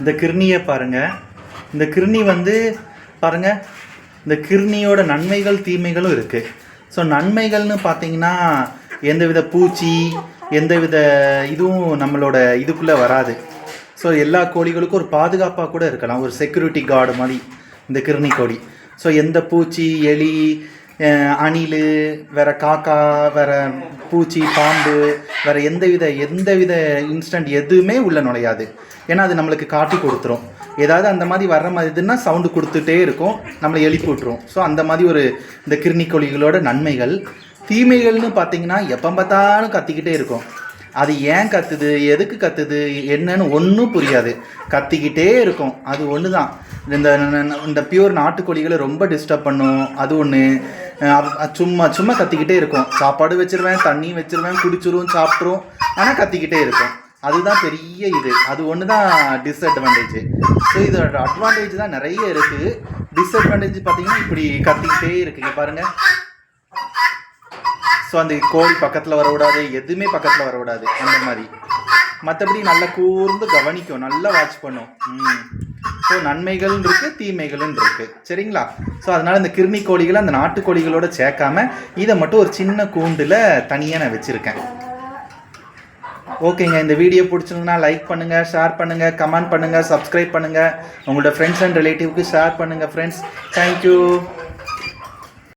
இந்த கிருணியை பாருங்கள் இந்த கிருணி வந்து பாருங்கள் இந்த கிருணியோட நன்மைகள் தீமைகளும் இருக்குது ஸோ நன்மைகள்னு பார்த்தீங்கன்னா எந்தவித பூச்சி எந்தவித இதுவும் நம்மளோட இதுக்குள்ளே வராது. ஸோ எல்லா கோழிகளுக்கும் ஒரு பாதுகாப்பாக கூட இருக்கலாம். ஒரு செக்யூரிட்டி கார்டு மாதிரி இந்த கிருணி கோழி. ஸோ எந்த பூச்சி எலி அணில் வேற காக்கா வேற பூச்சி பாம்பு வேற எந்த வித இன்ஸ்டன்ட் எதுவுமே உள்ள நுழையாது. ஏன்னா அது நம்மளுக்கு காட்டி கொடுத்துரும். ஏதாவது அந்த மாதிரி வர்ற மாதிரிதுன்னா சவுண்டு கொடுத்துட்டே இருக்கும். நம்மளை எழுப்பி விட்டுரும். ஸோ அந்த மாதிரி ஒரு இந்த கிருணி கோழிகளோட நன்மைகள் தீமைகள்னு பார்த்தீங்கன்னா எப்போ பார்த்தாலும் கத்திக்கிட்டே இருக்கும். அது ஏன் கத்துது எதுக்கு கத்துது என்னன்னு ஒன்றும் புரியாது. கத்திக்கிட்டே இருக்கும். அது ஒன்று தான் இந்த இந்த பியூர் நாட்டுக்கோழிகளை ரொம்ப டிஸ்டர்ப் பண்ணும். அது ஒன்று சும்மா சும்மா கத்திக்கிட்டே இருக்கும். சாப்பாடு வச்சிருவேன் தண்ணியும் வச்சிருவேன் குடிச்சிரும் சாப்பிட்ரும் ஆனால் கத்திக்கிட்டே இருக்கும். அதுதான் பெரிய இது. அது ஒன்று தான் டிஸ்அட்வான்டேஜ் ஸோ இதோட அட்வான்டேஜ் தான் நிறைய இருக்குது டிஸ்அட்வான்டேஜ் பார்த்தீங்கன்னா இப்படி கத்திக்கிட்டே இருக்குங்க பாருங்கள் ஸோ அந்த கோழி பக்கத்தில் வரக்கூடாது எதுவுமே பக்கத்தில் வரக்கூடாது. அந்த மாதிரி. மற்றபடி நல்லா கூர்ந்து கவனிக்கும். நல்லா வாட்ச் பண்ணும். ம். ஸோ நன்மைகள் இருக்கு தீமைகளும் இருக்கு சரிங்களா? ஸோ அதனால இந்த கிருமி கோழிகளை அந்த நாட்டுக்கோழிகளோட சேர்க்காம இதை மட்டும் ஒரு சின்ன கூண்டில் தனியாக நான் வச்சுருக்கேன். ஓகேங்க இந்த வீடியோ பிடிச்சிருந்தா லைக் பண்ணுங்கள் ஷேர் பண்ணுங்கள் கமெண்ட் பண்ணுங்கள் சப்ஸ்கிரைப் பண்ணுங்கள் உங்களோட ஃப்ரெண்ட்ஸ் அண்ட் ரிலேட்டிவ்க்கு ஷேர் பண்ணுங்கள் ஃப்ரெண்ட்ஸ் தேங்க்யூ